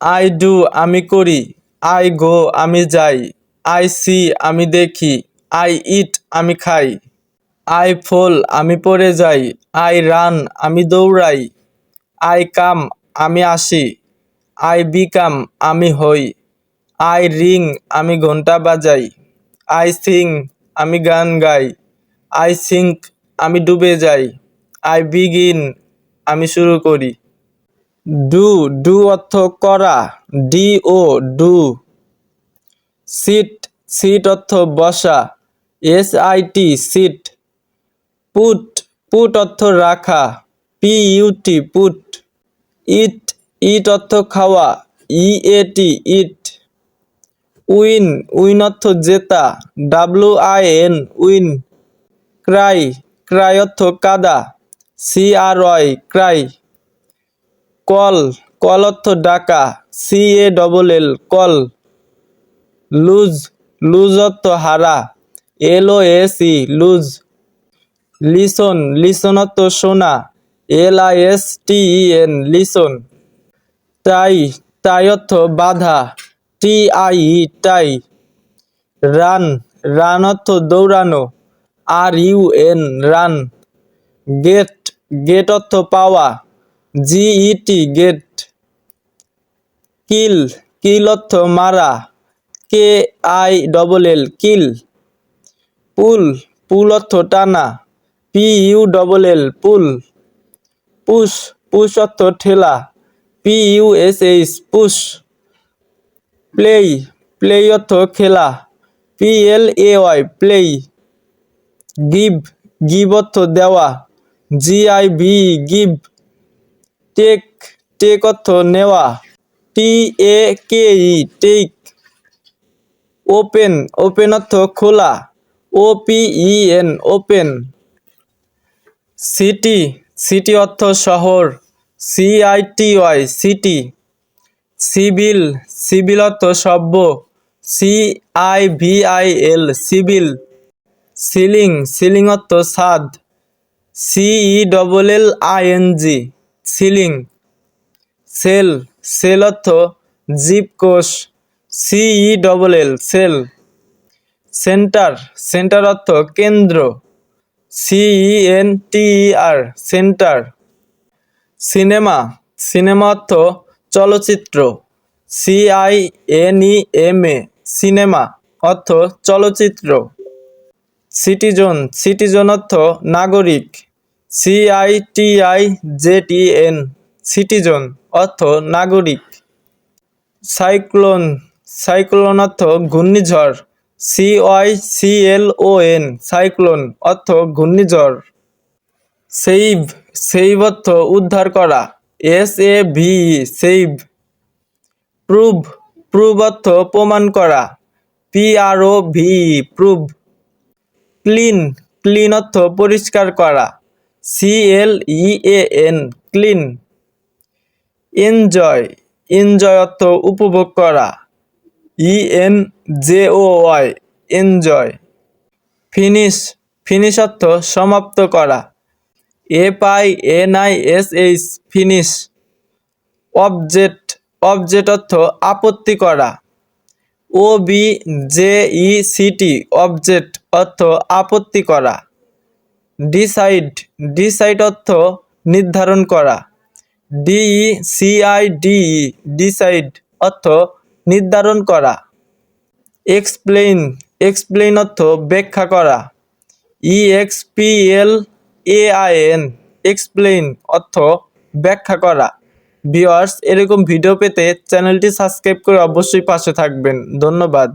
I do, আমি করি। I go, আমি যাই। আই সি, আমি দেখি। আই ইট, আমি খাই। আই ফল, আমি পড়ে যাই। আই রান, আমি দৌড়াই। আই কাম, আমি আসি। আই বিকাম, আমি হই। আই রিং, আমি ঘণ্টা বাজাই। আই সিং, আমি গান গাই। আই সিঙ্ক, আমি ডুবে যাই। আই বিগিন, আমি শুরু করি। ডু ডু অর্থ করা, D O do. Sit sit অর্থ বসা, S I T, sit. Put put অর্থ রাখা, P U T put. Eat eat অর্থ খাওয়া, ই এ টি, ইট। উইন উইন অর্থ জেতা, W I N, win. Cry cry অর্থ কাদা, C R Y, cry. Call call অর্থ ডাকা C A double L call. Lose lose অর্থ হারা L O S E lose. Listen listen অর্থ শোনা L I S T E N listen. Tie tie অর্থ বাধা T I E tie. Run run অর্থ দৌড়ানো R U N run. Get get অর্থ পাওয়া জি ই টি গেট, কিল কিল অর্থ মারা কে I double L kill, pool pull অর্থ টানা P U double L pull, push push অর্থ ঠেলা P U S H push, play play অর্থ খেলা P L A Y play give give অর্থ দেওয়া G I V give take take অর্থ নেওয়া। T A K E take. Open open অর্থ খোলা। O P E N open. City city অর্থ শহর। C I T Y city. Civil civil অর্থ সভ্য। C I V I L civil. Ceiling ceiling অর্থ সাদ। C E double L I N G ceiling, cell cell অর্থ জীব কোষ C E double L cell. Centre centre অর্থ কেন্দ্র C E N T R centre. Cinema cinema অর্থ চলচ্চিত্র C I N E M A cinema অর্থ চলচ্চিত্র। Citizen citizen অর্থ নাগরিক। C I T I J T N citizen অর্থ নাগরিক। সাইক্লোন সাইক্লোন অর্থ ঘূর্ণিঝড়। C Y C L O N cyclone, অর্থ ঘূর্ণিঝড়। সেইভ সেইভ অর্থ উদ্ধার করা। S A V save. Prove prove অর্থ প্রমাণ করা। P R O V prove. Clean clean অর্থ পরিষ্কার করা। C L E A N clean enjoy enjoy অর্থ উপভোগ করা. E N J O Y enjoy finish finish অর্থ সমাপ্ত করা. F I N I S H finish object object অর্থ আপত্তি করা. O B J E C T object অর্থ আপত্তি করা। ডিসাইড ডিসাইড অর্থ নির্ধারণ করা। ডিই সিআই ডিই ডিসাইড অর্থ নির্ধারণ করা। এক্সপ্লেইন এক্সপ্লেইন অর্থ ব্যাখ্যা করা। E X P L A I N explain অর্থ ব্যাখ্যা করা। ভিওয়ার্স এরকম ভিডিও পেতে চ্যানেলটি সাবস্ক্রাইব করে অবশ্যই পাশে থাকবেন। ধন্যবাদ।